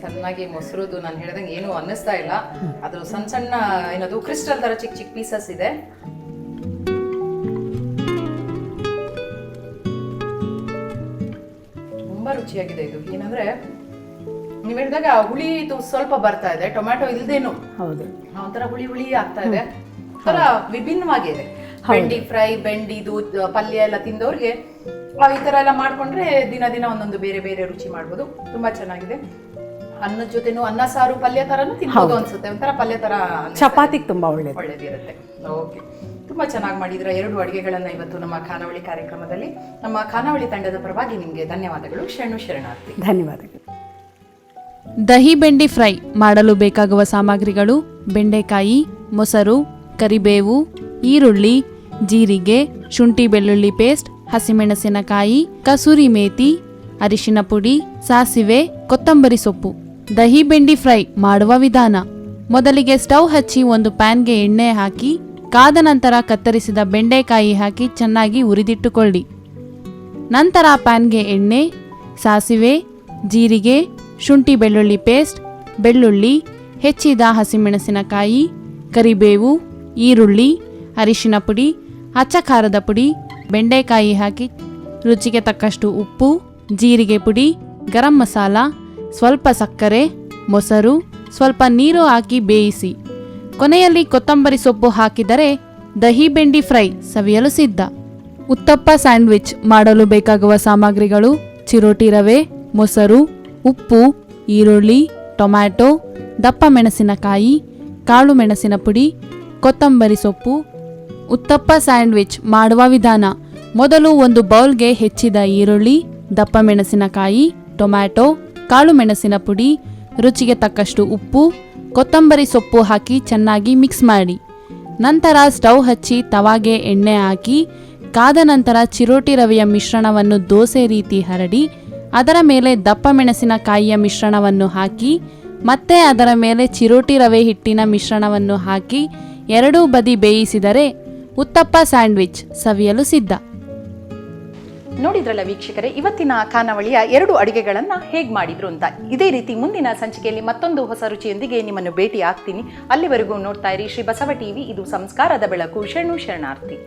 ಚೆನ್ನಾಗಿ ಮೊಸರುದು ನಾನು ಹೇಳ್ದಂಗೆ ಏನು ಅನ್ನಿಸ್ತಾ ಇಲ್ಲ. ಅದು ಸಣ್ಣ ಸಣ್ಣ ಏನದು ಕ್ರಿಸ್ಟಲ್ ತರ ಚಿಕ್ಕ ಚಿಕ್ಕ ಪೀಸಸ್ ಇದೆ. ತುಂಬಾ ರುಚಿಯಾಗಿದೆ ಇದು. ಏನಂದ್ರೆ ನೀವು ಹೇಳಿದಾಗ ಹುಳಿ ಇದು ಸ್ವಲ್ಪ ಬರ್ತಾ ಇದೆ ಟೊಮ್ಯಾಟೊ ಇಲ್ದೇನು. ಹೌದು. ಒಂಥರ ಹುಳಿ ಹುಳಿ ಆಗ್ತಾ ಇದೆ. ಒಂಥರ ವಿಭಿನ್ನವಾಗಿದೆ. ಬೆಂಡಿ ಫ್ರೈ ಬೆಂಡಿ ಇದು ಪಲ್ಯ ಎಲ್ಲ ತಿಂದವ್ರಿಗೆ ಈ ತರ ಎಲ್ಲ ಮಾಡ್ಕೊಂಡ್ರೆ ದಿನ ದಿನ ಒಂದೊಂದು ಬೇರೆ ಬೇರೆ ರುಚಿ ಮಾಡ್ಬೋದು. ತುಂಬಾ ಚೆನ್ನಾಗಿದೆ. ಅನ್ನದ ಜೊತೆನೂ ಅನ್ನ ಸಾರು ಪಲ್ಯ ತರನು ತಿನ್ಬೋದು ಅನ್ಸುತ್ತೆ. ಒಂಥರ ಪಲ್ಯ ತರ ಚಪಾತಿ ಚಪಾತಿಗೆ ತುಂಬ ಒಳ್ಳೆ ಒಳ್ಳೇದಿರುತ್ತೆ. ಓಕೆ. ತುಂಬಾ ಚೆನ್ನಾಗಿ ಮಾಡಿದ್ರ ಎರಡು ಅಡುಗೆಗಳನ್ನ ಇವತ್ತು ನಮ್ಮ ಖಾನಾವಳಿ ಕಾರ್ಯಕ್ರಮದಲ್ಲಿ. ನಮ್ಮ ಖಾನಾವಳಿ ತಂಡದ ಪರವಾಗಿ ನಿಮಗೆ ಧನ್ಯವಾದಗಳು. ಶರಣು ಶರಣಾರ್ಥಿ. ಧನ್ಯವಾದಗಳು. ದಹಿ ಬೆಂಡಿ ಫ್ರೈ ಮಾಡಲು ಬೇಕಾಗುವ ಸಾಮಗ್ರಿಗಳು ಬೆಂಡೆಕಾಯಿ, ಮೊಸರು, ಕರಿಬೇವು, ಈರುಳ್ಳಿ, ಜೀರಿಗೆ, ಶುಂಠಿ ಬೆಳ್ಳುಳ್ಳಿ ಪೇಸ್ಟ್, ಹಸಿಮೆಣಸಿನಕಾಯಿ, ಕಸೂರಿ ಮೇತಿ, ಅರಿಶಿನ ಪುಡಿ, ಸಾಸಿವೆ, ಕೊತ್ತಂಬರಿ ಸೊಪ್ಪು. ದಹಿ ಬೆಂಡಿ ಫ್ರೈ ಮಾಡುವ ವಿಧಾನ. ಮೊದಲಿಗೆ ಸ್ಟವ್ ಹಚ್ಚಿ ಒಂದು ಪ್ಯಾನ್ಗೆ ಎಣ್ಣೆ ಹಾಕಿ, ಕಾದ ನಂತರ ಕತ್ತರಿಸಿದ ಬೆಂಡೆಕಾಯಿ ಹಾಕಿ ಚೆನ್ನಾಗಿ ಉರಿದಿಟ್ಟುಕೊಳ್ಳಿ ನಂತರ ಪ್ಯಾನ್ಗೆ ಎಣ್ಣೆ, ಸಾಸಿವೆ, ಜೀರಿಗೆ ಶುಂಠಿ ಬೆಳ್ಳುಳ್ಳಿ ಪೇಸ್ಟ್, ಬೆಳ್ಳುಳ್ಳಿ, ಹೆಚ್ಚಿದ ಹಸಿಮೆಣಸಿನಕಾಯಿ, ಕರಿಬೇವು, ಈರುಳ್ಳಿ, ಅರಿಶಿನ ಪುಡಿ ಅಚ್ಚ ಖಾರದ ಪುಡಿ, ಬೆಂಡೆಕಾಯಿ ಹಾಕಿ, ರುಚಿಗೆ ತಕ್ಕಷ್ಟು ಉಪ್ಪು, ಜೀರಿಗೆ ಪುಡಿ, ಗರಂ ಮಸಾಲ, ಸ್ವಲ್ಪ ಸಕ್ಕರೆ, ಮೊಸರು, ಸ್ವಲ್ಪ ನೀರು ಹಾಕಿ ಬೇಯಿಸಿ. ಕೊನೆಯಲ್ಲಿ ಕೊತ್ತಂಬರಿ ಸೊಪ್ಪು ಹಾಕಿದರೆ ದಹಿ ಬೆಂಡಿ ಫ್ರೈ ಸವಿಯಲು ಸಿದ್ಧ. ಉತ್ತಪ್ಪ ಸ್ಯಾಂಡ್ವಿಚ್ ಮಾಡಲು ಬೇಕಾಗುವ ಸಾಮಗ್ರಿಗಳು ಚಿರೋಟಿ ರವೆ, ಮೊಸರು ಉಪ್ಪು, ಈರುಳ್ಳಿ, ಟೊಮ್ಯಾಟೊ, ದಪ್ಪ ಮೆಣಸಿನಕಾಯಿ, ಕಾಳು ಮೆಣಸಿನ ಪುಡಿ, ಕೊತ್ತಂಬರಿ ಸೊಪ್ಪು, ಉತ್ತಪ್ಪ ಸ್ಯಾಂಡ್ವಿಚ್ ಮಾಡುವ ವಿಧಾನ. ಮೊದಲು ಒಂದು ಬೌಲ್ಗೆ ಹೆಚ್ಚಿದ ಈರುಳ್ಳಿ, ದಪ್ಪ ಮೆಣಸಿನಕಾಯಿ, ಟೊಮ್ಯಾಟೊ, ಕಾಳು ಮೆಣಸಿನ ಪುಡಿ, ರುಚಿಗೆ ತಕ್ಕಷ್ಟು ಉಪ್ಪು, ಕೊತ್ತಂಬರಿ ಸೊಪ್ಪು ಹಾಕಿ ಚೆನ್ನಾಗಿ ಮಿಕ್ಸ್ ಮಾಡಿ. ನಂತರ ಸ್ಟವ್ ಹಚ್ಚಿ ತವಾಗೆ ಎಣ್ಣೆ ಹಾಕಿ, ಕಾದ ನಂತರ ಚಿರೋಟಿ ರವೆಯ ಮಿಶ್ರಣವನ್ನು ದೋಸೆ ರೀತಿ ಹರಡಿ ಅದರ ಮೇಲೆ ದಪ್ಪ ಮೆಣಸಿನಕಾಯಿಯ ಮಿಶ್ರಣವನ್ನು ಹಾಕಿ, ಮತ್ತೆ ಅದರ ಮೇಲೆ ಚಿರೋಟಿ ರವೆ ಹಿಟ್ಟಿನ ಮಿಶ್ರಣವನ್ನು ಹಾಕಿ ಎರಡೂ ಬದಿ ಬೇಯಿಸಿದರೆ ಉತ್ತಪ್ಪ ಸ್ಯಾಂಡ್ವಿಚ್ ಸವಿಯಲು ಸಿದ್ಧ. ನೋಡಿದ್ರಲ್ಲ ವೀಕ್ಷಕರೇ, ಇವತ್ತಿನ ಖಾನಾವಳಿಯ ಎರಡು ಅಡುಗೆಗಳನ್ನು ಹೇಗೆ ಮಾಡಿದ್ರು ಅಂತ. ಇದೇ ರೀತಿ ಮುಂದಿನ ಸಂಚಿಕೆಯಲ್ಲಿ ಮತ್ತೊಂದು ಹೊಸ ರುಚಿಯೊಂದಿಗೆ ನಿಮ್ಮನ್ನು ಭೇಟಿ ಆಗ್ತೀನಿ ಅಲ್ಲಿವರೆಗೂ ನೋಡ್ತಾ ಇರಿ ಶ್ರೀ ಬಸವ ಟಿವಿ, ಇದು ಸಂಸ್ಕಾರದ ಬೆಳಕು. ಶರಣು ಶರಣಾರ್ಥಿ.